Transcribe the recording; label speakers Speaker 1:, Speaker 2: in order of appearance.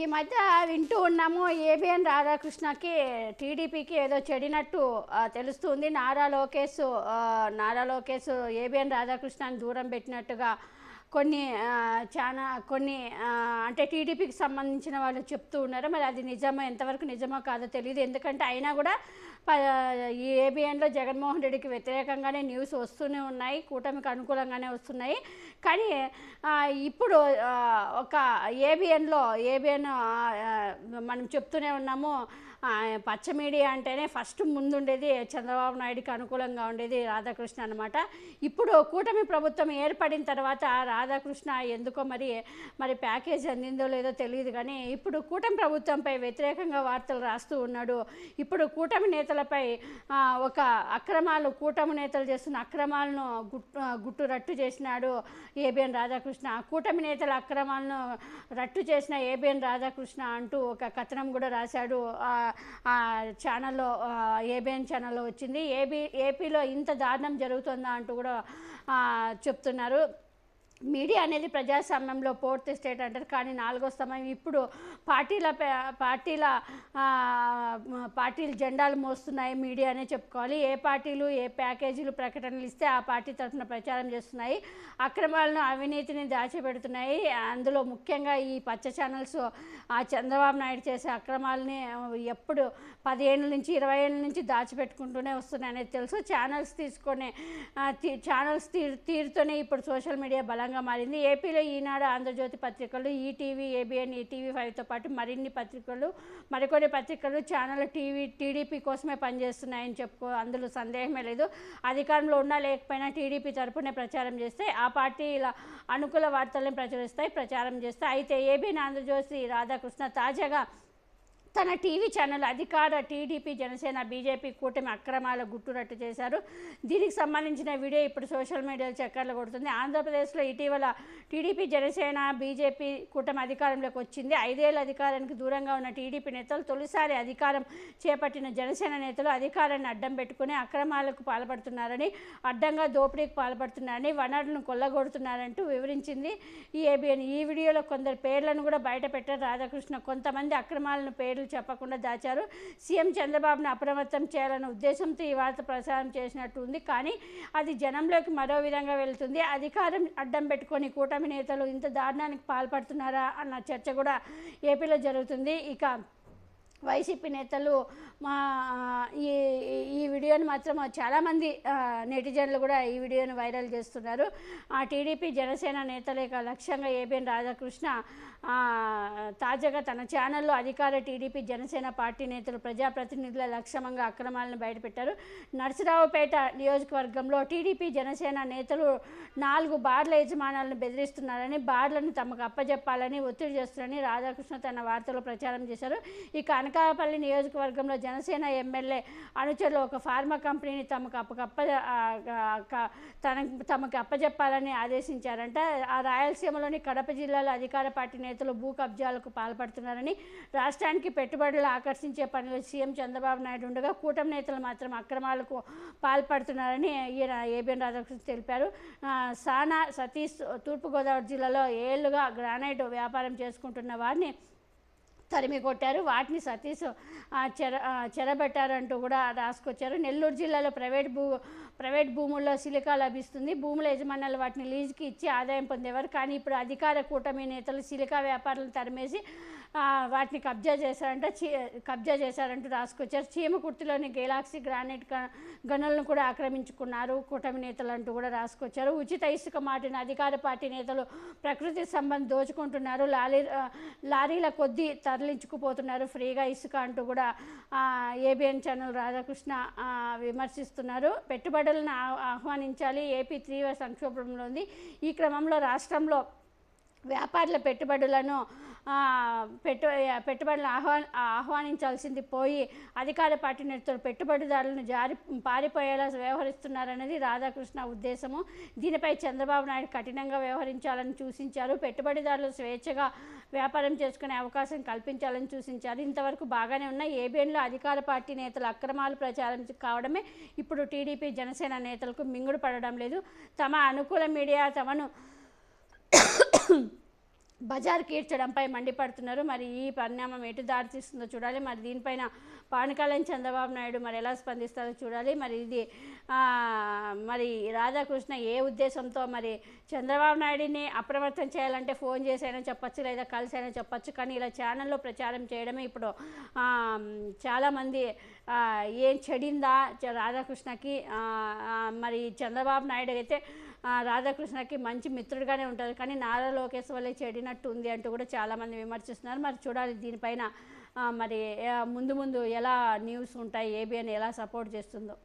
Speaker 1: ఈ మధ్య వింటూ ఉన్నాము ఏబిఎన్ రాధాకృష్ణకి టీడీపీకి ఏదో చెడినట్టు తెలుస్తుంది. నారా లోకేష్ నారా లోకేష్ ఏబిఎన్ రాధాకృష్ణని దూరం పెట్టినట్టుగా కొన్ని చాలా కొన్ని అంటే టీడీపీకి సంబంధించిన వాళ్ళు చెప్తూ ఉన్నారు? మరి అది నిజమో? ఎంతవరకు నిజమో కాదో తెలియదు ఎందుకంటే అయినా కూడా ప- ఈ ఏబిఎన్లో జగన్మోహన్ రెడ్డికి వ్యతిరేకంగానే న్యూస్ వస్తూనే ఉన్నాయి. కూటమికి అనుకూలంగానే వస్తున్నాయి. కానీ ఇప్పుడు ఒక ఏబిఎన్లో ఏబిఎన్ మనం చెప్తూనే ఉన్నాము పచ్చ మీడియా అంటేనే ఫస్ట్ ముందుండేది చంద్రబాబు నాయుడికి అనుకూలంగా ఉండేది రాధాకృష్ణ అనమాట ఇప్పుడు కూటమి ప్రభుత్వం ఏర్పడిన తర్వాత రాధాకృష్ణ ఎందుకో మరి మరి ప్యాకేజ్ అందిందో లేదో తెలియదు కానీ ఇప్పుడు కూటమి ప్రభుత్వంపై వ్యతిరేకంగా వార్తలు రాస్తూ ఉన్నాడు. ఇప్పుడు కూటమి నేతలపై ఒక అక్రమాలు కూటమి నేతలు చేస్తున్న అక్రమాలను గుట్టు గుట్టు రట్టు చేసినాడు ఏబిఎన్ రాధాకృష్ణ. కూటమి నేతల అక్రమాలను రట్టు చేసిన ఏబిఎన్ రాధాకృష్ణ అంటూ ఒక కథనం కూడా రాశాడు. ఆ, ఛానల్లో ఏబిఎన్ ఛానల్లో వచ్చింది. ఏబీ ఏపీలో ఇంత దారుణం జరుగుతుందా అంటూ కూడా చెప్తున్నారు. మీడియా అనేది ప్రజాస్వామ్యంలో ఫోర్త్ స్టేట్ అంటారు. కానీ నాలుగో సమయం ఇప్పుడు పార్టీల పార్టీల పార్టీలు జెండాలు మోస్తున్నాయి మీడియా అనే చెప్పుకోవాలి. ఏ పార్టీలు ఏ ప్యాకేజీలు ప్రకటనలు ఇస్తే ఆ పార్టీ తరఫున ప్రచారం చేస్తున్నాయి. అక్రమాలను అవినీతిని దాచిపెడుతున్నాయి. అందులో ముఖ్యంగా ఈ పచ్చ ఛానల్స్ ఆ చంద్రబాబు నాయుడు చేసే అక్రమాలని ఎప్పుడు పదిహేను నుంచి ఇరవై ఏళ్ళ నుంచి దాచిపెట్టుకుంటూనే వస్తున్నాయి అనేది తెలుసు. ఛానల్స్ తీసుకునే తీ- ఛానల్స్ తీరు తీరుతోనే ఇప్పుడు సోషల్ మీడియా స్థలంగా మారింది. ఏపీలో ఈనాడు ఆంధ్రజ్యోతి పత్రికలు ఈటీవీ ఏబిఎన్ ఈటీవీ ఫైవ్తో పాటు మరిన్ని పత్రికలు మరికొన్ని పత్రికలు ఛానల్ టీవీ టీడీపీ కోసమే పనిచేస్తున్నాయని చెప్పుకో అందులో సందేహమే లేదు. అధికారంలో ఉన్నా లేకపోయినా టీడీపీ తరపునే ప్రచారం చేస్తే ఆ పార్టీ ఇలా అనుకూల వార్తలను ప్రచురిస్తాయి ప్రచారం చేస్తాయి. అయితే ఏబిఎన్ ఆంధ్రజ్యోతి రాధాకృష్ణ తాజాగా తన టీవీ ఛానల్ అధికార టీడీపీ జనసేన బీజేపీ కూటమి అక్రమాల గుట్టురట్టు చేశారు. దీనికి సంబంధించిన వీడియో ఇప్పుడు సోషల్ మీడియాలో చక్కర్లు కొడుతుంది. ఆంధ్రప్రదేశ్లో ఇటీవల టీడీపీ జనసేన బీజేపీ కూటమి అధికారంలోకి వచ్చింది. ఐదేళ్ళ అధికారానికి దూరంగా ఉన్న టీడీపీ నేతలు తొలిసారి అధికారం చేపట్టిన జనసేన నేతలు అధికారాన్ని అడ్డం పెట్టుకుని అక్రమాలకు పాల్పడుతున్నారని అడ్డంగా దోపిడీకి పాల్పడుతున్నారని వనరులను కొల్లగొడుతున్నారంటూ వివరించింది ఈ ఏబిఎన్. ఈ వీడియోలో కొందరు పేర్లను కూడా బయట పెట్టారు రాధాకృష్ణ. కొంతమంది అక్రమాలను పేర్లు చెప్పకుండా దాచారు. సీఎం చంద్రబాబును అప్రమత్తం చేయాలన్న ఉద్దేశంతో ఈ వార్త ప్రసారం చేసినట్టు ఉంది కానీ అది జనంలోకి మరో విధంగా వెళ్తుంది. అధికారం అడ్డం పెట్టుకొని కూటమి నేతలు ఇంత దారుణానికి పాల్పడుతున్నారా అన్న చర్చ కూడా ఏపీలో జరుగుతుంది. ఇక వైసీపీ నేతలు మా ఈ ఈ వీడియోని మాత్రం చాలామంది నెటిజన్లు కూడా ఈ వీడియోని వైరల్ చేస్తున్నారు. ఆ టీడీపీ జనసేన నేతల యొక్క లక్ష్యంగా ఏబిఎన్ రాధాకృష్ణ తాజాగా తన ఛానల్లో అధికార టీడీపీ జనసేన పార్టీ నేతలు ప్రజాప్రతినిధుల లక్ష్యంగా అక్రమాలను బయటపెట్టారు. నరసరావుపేట నియోజకవర్గంలో టీడీపీ జనసేన నేతలు నాలుగు బార్ల యజమానులను బెదిరిస్తున్నారని బార్లను తమకు అప్పజెప్పాలని ఒత్తిడి చేస్తున్నారని రాధాకృష్ణ తన వార్తలో ప్రచారం చేశారు. ఇక అనకాపల్లి నియోజకవర్గంలో జనసేన ఎమ్మెల్యే అనుచరులు ఒక ఫార్మా కంపెనీని తమకు అప్పకప్ప తన తమకు అప్పజెప్పాలని ఆదేశించారంట. ఆ రాయలసీమలోని కడప జిల్లాలో అధికార పార్టీ నేతలు భూ కబ్జాలకు పాల్పడుతున్నారని రాష్ట్రానికి పెట్టుబడులు ఆకర్షించే పనిలో సీఎం చంద్రబాబు నాయుడు ఉండగా కూటమి నేతలు మాత్రం అక్రమాలకు పాల్పడుతున్నారని ఈయన ఏబిఎన్ రాధాకృష్ణ తెలిపారు. సానా సతీష్ తూర్పుగోదావరి జిల్లాలో ఏళ్ళుగా గ్రానైట్ వ్యాపారం చేసుకుంటున్న వారిని తరిమి కొట్టారు. వాటిని సతీష్ చెర చెరబెట్టారంటూ కూడా రాసుకొచ్చారు. నెల్లూరు జిల్లాలో ప్రైవేట్ భూ ప్రైవేట్ భూముల్లో సిలికా లభిస్తుంది. భూముల యజమానులు వాటిని లీజుకి ఇచ్చి ఆదాయం పొందేవారు. కానీ ఇప్పుడు అధికార కూటమి నేతలు సిలికా వ్యాపారులను తరిమేసి వాటిని కబ్జా చేశారంట చీ కబ్జా చేశారంటూ రాసుకొచ్చారు. చీమకుర్తిలోని గెలాక్సీ గ్రానైట్ గనులను కూడా ఆక్రమించుకున్నారు. కూటమి నేతలు అంటూ కూడా రాసుకొచ్చారు. ఉచిత ఇసుక మాటిన అధికార పార్టీ నేతలు ప్రకృతి సంబంధం దోచుకుంటున్నారు. లారీ లారీల కొద్దీ తరలించుకుపోతున్నారు. ఫ్రీగా ఇసుక అంటూ కూడా ఏబిఎన్ ఛానల్ రాధాకృష్ణ విమర్శిస్తున్నారు. పెట్టుబడులను ఆహ్వానించాలి. ఏపీ తీవ్ర సంక్షోభంలో ఉంది. ఈ క్రమంలో రాష్ట్రంలో వ్యాపారుల పెట్టుబడులను పెట్టు పెట్టుబడులను ఆహ్వా ఆహ్వానించాల్సింది పోయి అధికార పార్టీ నేతలు పెట్టుబడిదారులను జారి పారిపోయేలా వ్యవహరిస్తున్నారన్నది రాధాకృష్ణ ఉద్దేశము. దీనిపై చంద్రబాబు నాయుడు కఠినంగా వ్యవహరించాలని సూచించారు. పెట్టుబడిదారులు స్వేచ్ఛగా వ్యాపారం చేసుకునే అవకాశం కల్పించాలని సూచించారు. ఇంతవరకు బాగానే ఉన్న ఏబిఎన్లో అధికార పార్టీ నేతల అక్రమాలు ప్రచారం కావడమే. ఇప్పుడు టీడీపీ జనసేన నేతలకు మింగుడు పడడం లేదు. తమ అనుకూల మీడియా తమను బజార్ కీర్చడంపై మండిపడుతున్నారు. మరి ఈ పరిణామం ఎటు దారి తీస్తుందో చూడాలి. మరి దీనిపైన పవన్ కళ్యాణ్ చంద్రబాబు నాయుడు మరి ఎలా స్పందిస్తారో చూడాలి. మరి ఇది మరి రాధాకృష్ణ ఏ ఉద్దేశంతో మరి చంద్రబాబు నాయుడిని అప్రమత్తం చేయాలంటే ఫోన్ చేసైనా చెప్పచ్చు లేదా కలిసైనా చెప్పచ్చు. కానీ ఇలా ఛానల్లో ప్రచారం చేయడమే ఇప్పుడు చాలామంది ఏం చెడిందా రాధాకృష్ణకి? మరి చంద్రబాబు నాయుడు అయితే రాధాకృష్ణకి మంచి మిత్రుడుగానే ఉంటారు. కానీ నారా లోకేష్ వల్లే చెడినట్టు ఉంది అంటూ కూడా చాలామంది విమర్శిస్తున్నారు. మరి చూడాలి దీనిపైన మరి ముందు ముందు ఎలా న్యూస్ ఉంటాయి ఏబిఎన్ ఎలా సపోర్ట్ చేస్తుందో.